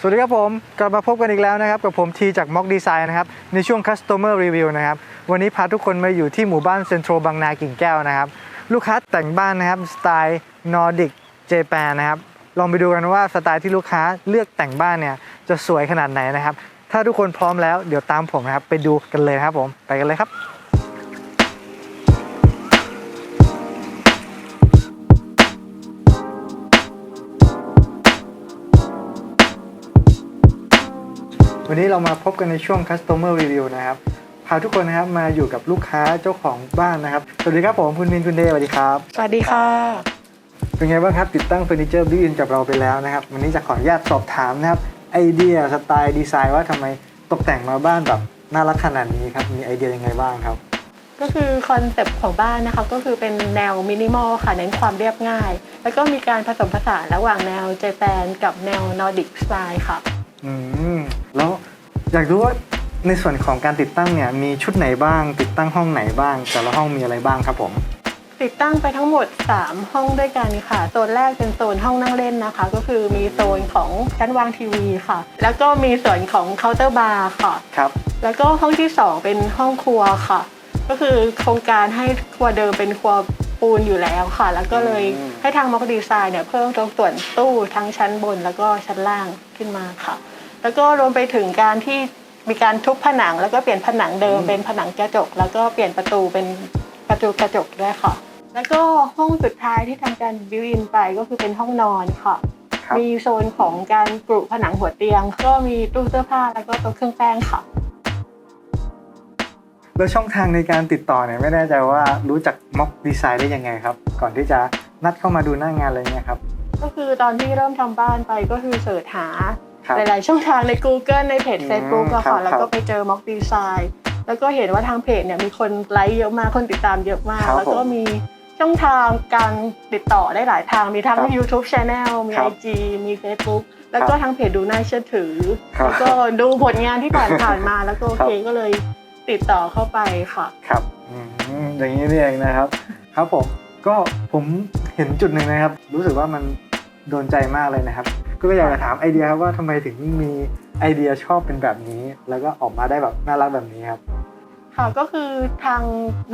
สวัสดีครับผมกลับมาพบกันอีกแล้วนะครับ กับผมทีจาก Mock Design นะครับ ในช่วง Customer Review นะครับ วันนี้พาทุกคนมาอยู่ที่หมู่บ้านเซ็นทรัลบางนากิ่งแก้วนะครับ ลูกค้าแต่งบ้านนะครับ สไตล์นอร์ดิกเจแปนนะครับ ลองไปดูกันว่าสไตล์ที่ลูกค้าเลือกแต่งบ้านเนี่ย จะสวยขนาดไหนนะครับ ถ้าทุกคนพร้อมแล้วเดี๋ยวตามผมนะครับ ไปดูกันเลยครับผมไปกันเลยครับ วันนี้เรามาพบกันในช่วง Customer Review นะครับ พาทุกคนนะครับมาอยู่กับลูกค้าเจ้าของบ้านนะครับ สวัสดีครับผมคุณมินคุณเดย์สวัสดีครับ สวัสดีค่ะ เป็นไงบ้างครับติดตั้งเฟอร์นิเจอร์บิวอินกับเราไปแล้วนะครับ วันนี้จะขออนุญาตสอบถามนะครับไอเดียสไตล์ดีไซน์ว่าทำไมตกแต่งมาบ้านแบบน่ารักขนาดนี้ครับมีไอเดียยังไงบ้างครับก็คือคอนเซปต์ของบ้านนะคะก็คือเป็นแนวมินิมอลค่ะเน้นความเรียบง่าย แล้วก็มีการผสมผสานระหว่างแนวเจแปนกับแนวนอร์ดิกสไตล์ค่ะ อืม แล้ว อยากรู้ว่าในส่วนของการติดตั้งเนี่ยมีชุดไหนบ้าง ติดตั้งห้องไหนบ้าง แต่ละห้องมีอะไรบ้างครับผม ติดตั้งไปทั้งหมด 3 ห้องด้วยกันค่ะโซนแรกเป็นโซนห้องนั่งเล่นนะคะ ก็คือมีโซนของชั้นวางทีวีค่ะ แล้วก็มีส่วนของเคาน์เตอร์บาร์ค่ะครับแล้วก็ห้องที่ 2 เป็นห้องครัวค่ะ ก็คือโครงการให้ครัวเดิมเป็นครัวปูนอยู่แล้วค่ะ แล้วก็เลยอืมให้ทางมอกดีไซน์เนี่ยเพิ่มตรงส่วนตู้ทั้งชั้นบนแล้วก็ชั้นล่างขึ้นมาค่ะ แล้วก็รวมไปถึงการที่มีการทุบผนัง แล้วก็เปลี่ยนผนังเดิมเป็นผนังกระจก แล้วก็เปลี่ยนประตูเป็นประตูกระจกด้วยค่ะ แล้วก็ห้องสุดท้ายที่ทำการบิวอินไปก็คือเป็นห้องนอนค่ะครับมีโซนของการกรุผนังหัวเตียง ก็มีตู้เสื้อผ้าแล้วก็โต๊ะเครื่องแป้งค่ะแล้วช่องทางในการติดต่อเนี่ยไม่แน่ใจว่ารู้จักม็อกดีไซน์ได้ยังไงครับ ก่อนที่จะนัดเข้ามาดูหน้างานอะไรเงี้ยครับก็คือตอนที่เริ่มทำบ้านไปก็คือเสิร์ชหาครับ หลาย ๆ ช่องทางใน Google ในเพจอืม Facebook อะครัค่ะบแล้วครัก็บไปเจอ Mock Design แล้วก็เห็นว่าทางเพจเนี่ยมีคนไลค์เยอะมากคนติดตามเยอะมากครับแล้วก็ผมมีช่องทางการติดต่อได้หลายทางมีทั้งครับ YouTube Channel มีครับ IG มี Facebook แล้วก็ครับทางเพจดูน่าเชื่อถือครับแล้วก็ดูผลงานที่ผ่านผ่านๆมาแล้วก็โอเคครับก็เลยติดต่อเข้าไปค่ะครับอืมอย่างนี้นี่เองนะครับ ครับผมก็ผมเห็นจุดหนึ่งนะครับ รู้สึกว่ามันโดนใจมากเลยนะครับ ก็อยากจะถามไอเดียครับว่าทำไมถึงมีไอเดียชอบเป็นแบบนี้ แล้วก็ออกมาได้แบบน่ารักแบบนี้ครับค่ะก็คือทาง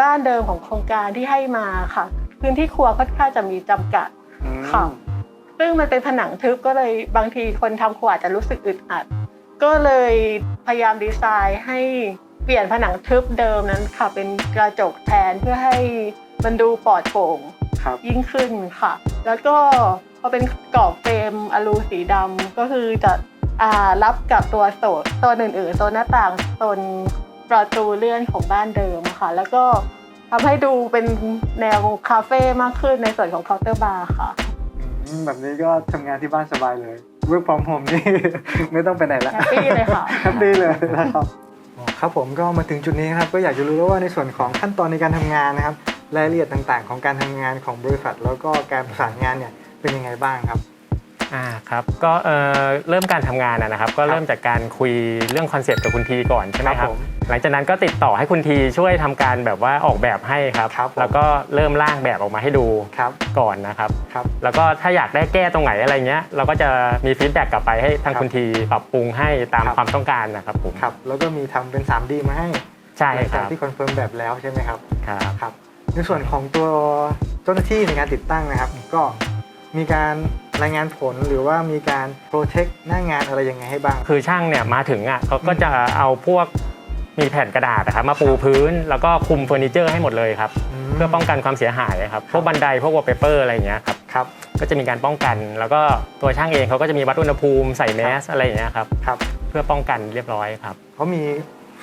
บ้านเดิมของโครงการที่ให้มาค่ะ พื้นที่ครัวค่อนข้างจะมีจำกัดอืมค่ะซึ่งมันเป็นผนังทึบก็เลยบางทีคนทำครัวอาจจะรู้สึกอึดอัด ก็เลยพยายามดีไซน์ให้เปลี่ยนผนังทึบเดิมนั้นค่ะ เป็นกระจกแทนเพื่อให้มันดูปลอดโปร่งครับยิ่งขึ้นค่ะ แล้วก็พ อเป็นกรอบเฟรมอลูสีดำก็คือจะอ่ารับกับตัวโซนตัวอื่นๆโซนหน้าต่างโซนประตูเลื่อนของบ้านเดิมค่ะ แล้วก็ทำให้ดูเป็นแนวคาเฟ่มากขึ้นในส่วนของเคาน์เตอร์บาร์ค่ะอืมแบบนี้ก็ทำงานที่บ้านสบายเลย work from home นี่ ไม่ต้องไปไหนละแฮปปี้เลยค่ะแฮปปี้เลยนะครับครับผมก็มาถึงจุดนี้ครับก็อยากจะรู้แล้วว่าในส่วนของขั้นตอนในการทำงานนะครับรายละเอียดต่างๆ ของการทำงานของบริษัท แล้วก็การประสานงานเนี่ย เป็นยังไงบ้างครับ อ่าครับก็เอ่อเริ่มการทำงานอะนะครับ ก็ครับเริ่มจากการคุยเรื่องคอนเซปต์กับคุณทีก่อนใช่ไหมคครัรับบผมหลังจากนั้นก็ติดต่อให้คุณทีช่วยทำการแบบว่าออกแบบให้ครับ ครับผม แล้วก็เริ่มร่างแบบออกมาให้ดูครับก่อนนะครับ ครับแล้วก็ถ้าอยากได้แก้ตรงไหนอะไรเงี้ย เราก็จะมีฟีดแบ็กกลับไปให้ทางครับคุณทีปรับปรุงให้ตามครับความต้องการนะครับผมครับ แล้วก็มีทำเป็น 3D มาให้ใช่หลังคจากรับที่คอนเฟิร์มแบบแล้วใช่ไหมครับ ครับ ครับในส่วนของตัวเจ้าหน้าที่ในการติดตั้งนะครับ ก็ มีการรายงานผลหรือว่ามีการโปรเทคหน้างานอะไรยังไงให้บ้าง คือช่างเนี่ยมาถึงอะเขาก็จะเอาพวกมีแผ่นกระดาษนะครับมาปูพื้นแล้วก็คุมเฟอร์นิเจอร์ให้หมดเลยครับมเพื่อป้องกันความเสียหายครับพวกบันไดพวกวอลเปเปอร์อะไรอย่างเงี้ยครับครับก็จะมีการป้องกัน แล้วก็ตัวช่างเองเขาก็จะมีวัดอุณหภูมิใส่แมสอะไรอย่างเงี้ยครับครับ เพื่อป้องกันเรียบร้อยครับเขามี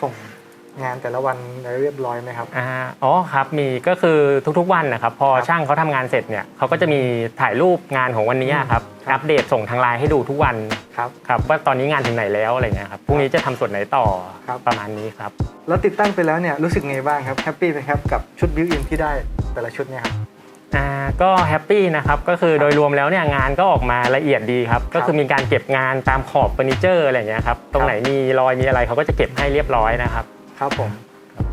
ส่ง งานแต่ละวันเรียบร้อยไหมครับ อ่าอ๋อครับมีก็คือทุกๆวันนะครับพอครับช่างเขาทำงานเสร็จเนี่ยเขาก็จะมีถ่ายรูปงานของวันนี้ครับครับอัปเดตส่งทางไลน์ให้ดูทุกวันครับครับว่าตอนนี้งานถึงไหนแล้วอะไรเงี้ยครับพรุ่งนี้จะทำส่วนไหนต่อครับ ประมาณนี้ครับ แล้วติดตั้งไปแล้วเนี่ยรู้สึกไงบ้างครับแฮปปี้ไหมครับกับชุดบิวอินที่ได้แต่ละชุดเนี่ยครับ อ่าก็แฮปปี้นะครับก็คือโดยรวมแล้วเนี่ยงานก็ออกมาละเอียดดีครับก็คือมีการเก็บงานตามขอบเฟอร์นิเจอร์อะไรอย่างเงี้ยครับตรงไหนมีรอยมีอะไรเขาก็จะเก็บให้เรียบร้อยนะครับ ครับผม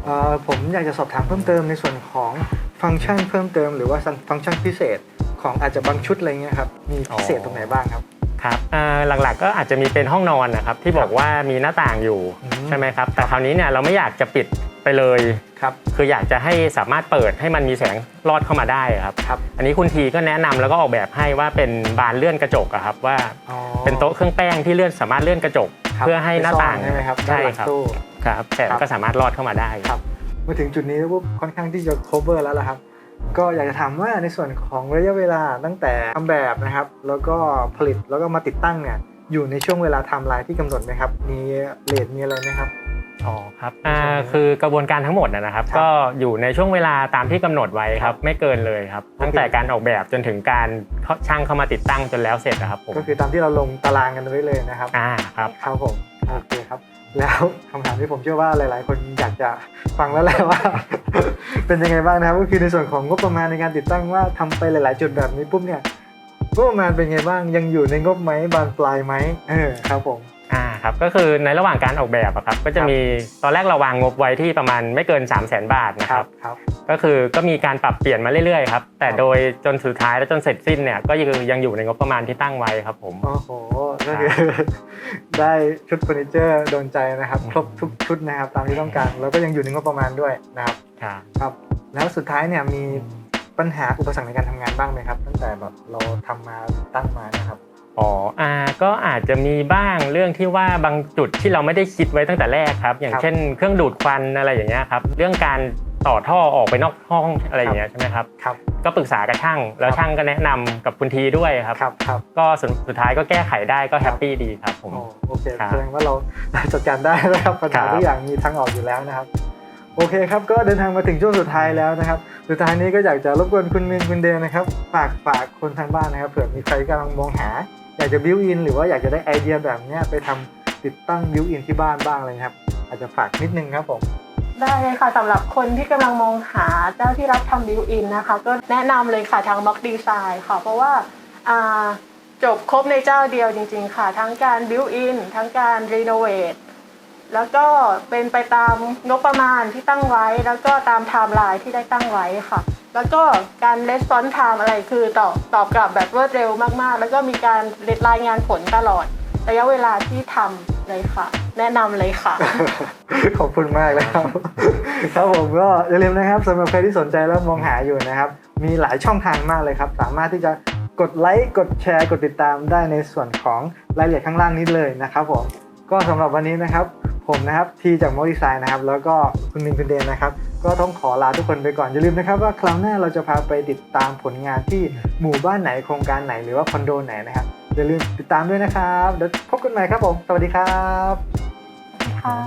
เอ่อผมอยากจะสอบถามเพิ่มเติมในส่วนของฟังก์ชันเพิ่มเติมหรือว่าฟังก์ชันพิเศษของอาจจะบางชุดอะไรเงี้ยครับมีพิเศษตรงไหนบ้างครับครับอ่าหลักๆก็อาจจะมีเป็นห้องนอนนะครับที่บอกว่ามีหน้าต่างอยู่อืมใช่ไหมครับแต่คราวนี้เนี่ยเราไม่อยากจะปิดไปเลยครับคืออยากจะให้สามารถเปิดให้มันมีแสงลอดเข้ามาได้ครับครับอันนี้คุณทีก็แนะนำแล้วก็ออกแบบให้ว่าเป็นบานเลื่อนกระจกอะครับว่าอ๋อเป็นโต๊ะเครื่องแป้งที่เลื่อนสามารถเลื่อนกระจกครับเพื่อให้หน้าต่างไปซ่อใช่ไหมครับด้านใช่หลังครับตู้ ครับแสงครับก็สามารถลอดเข้ามาได้ครับมาถึงจุดนี้แล้วปุ๊บค่อนข้างที่จะ cover แล้วล่ะครับ ก็อยากจะถามว่าในส่วนของระยะเวลาตั้งแต่ทำแบบนะครับ แล้วก็ผลิตแล้วก็มาติดตั้งเนี่ยอยู่ในช่วงเวลาไทม์ไลน์ที่กำหนดไหมครับ มีเลทมีอะไรไหมครับอ๋อครับอ่าคือกระบวนการทั้งหมดนะนะครับครับ ก็อยู่ในช่วงเวลาตามที่กำหนดไว้ครับ ไม่เกินเลยครับ ตั้งแต่การออกแบบจนถึงการช่างเข้ามาติดตั้งจนแล้วเสร็จนะครับผมก็คือตามที่เราลงตารางกันไว้เลยนะครับอ่าครับครับผมโอเคครับ แล้วคำถามที่ผมเชื่อว่าหลาย ๆ คนอยากจะฟังแล้วแหละว่า เป็นยังไงบ้างนะครับก็คือในส่วนของงบประมาณในการติดตั้งว่าทำไปหลาย ๆ จุดแบบนี้ปุ๊บเนี่ยงบประมาณเป็นไงบ้างยังอยู่ในงบไหมบานปลายไหมเออครับผม ครับก็คือในระหว่างการออกแบบอะครับก็จะมีตอนแรกเราวางงบไว้ที่ประมาณไม่เกิน 3 0 0 0 0 0 บาทนะครับครับก็คือก็มีการปรับเปลี่ยนมาเรื่อยๆครับแต่โดยจนสุดท้ายและจนเสร็จสิ้นเนี่ยก็ยังยังอยู่ในงบประมาณที่ตั้งไว้ครับผมโอ้โหก็คือได้ชุดเฟอร์นิเจอร์โดนใจนะครับครบทุกชุดนะครับตามที่ต้องการแล้วก็ยังอยู่ในงบประมาณด้วยนะครับครับครับแล้วสุดท้ายเนี่ยมีปัญหาอุปสรรคในการทำงานบ้างไหมครับ ตั้งแต่แบบเราทำมาตั้งมานะครับอ๋ออ่า ก็อาจจะมีบ้างเรื่องที่ว่าบางจุดที่เราไม่ได้คิดไว้ตั้งแต่แรกครับ อย่างครับเช่นเครื่องดูดควันอะไรอย่างเงี้ยครับ เรื่องการต่อท่อออกไปนอกห้องอะไรอย่างเงี้ยใช่ไหมครับครับ ก็ปรึกษากับช่างแล้วครับช่างก็แนะนำกับคุณทีด้วยครับครับครับก็สุดสุดท้ายก็แก้ไขได้ก็แฮปปี้ดีครับผมโอ้โอเคครับแสดงว่าเราจัดการได้นะครับปัญครัหาบทุกอย่างมีทางออกอยู่แล้วนะครับโอเคครับก็เดินทางมาถึงช่วงสุดท้ายแล้วนะครับ สุดท้ายนี้ก็อยากจะรบกวนคุณมินคุณเดนนะครับฝากฝากคนทางบ้านนะครับเผื่อมีใครกำลังมองหา อยากจะบิวอินหรือว่าอยากจะได้ไอเดียแบบนี้ไปทำติดตั้งบิวอินที่บ้านบ้างเลยนะครับ อาจจะฝากนิดนึงครับผมได้เลยค่ะสำหรับคนที่กำลังมองหาเจ้าที่รับทำบิวอินนะคะ ก็แนะนำเลยค่ะทางม็อกดีไซน์ค่ะ เพราะว่าจบครบในเจ้าเดียวจริง ๆ ค่ะ ทั้งการบิวอินทั้งการรีโนเวท แล้วก็เป็นไปตามงบประมาณที่ตั้งไว้ แล้วก็ตามไทม์ไลน์ที่ได้ตั้งไว้ค่ะ แล้วก็การレスปอนไทม์อะไรคือตอบตอบกลับแบบรวดเร็วมากๆ แล้วก็มีการรายงานผลตลอดระยะเวลาที่ทำเลยค่ะ แนะนำเลยค่ะ ขอบคุณมากเลยครับครับผมก็อย่าลืมนะครับสำหรับใครที่สนใจแล้วมองหาอยู่นะครับ มีหลายช่องทางมากเลยครับ สามารถที่จะกดไลค์กดแชร์ กดติดตามได้ในส่วนของรายละเอียดข้างล่างนี้เลยนะครับผม ก็สำหรับวันนี้นะครับ ผมนะครับทีจากมอดีไซน์นะครับ แล้วก็คุณมินคุณเดนนะครับ ก็ต้องขอลาทุกคนไปก่อน อย่าลืมนะครับว่าคราวหน้าเราจะพาไปติดตามผลงานที่หมู่บ้านไหนโครงการไหนหรือว่าคอนโดไหนนะครับอย่าลืมติดตามด้วยนะครับเดี๋ยวพบกันใหม่ครับผม สวัสดีครับค่ะ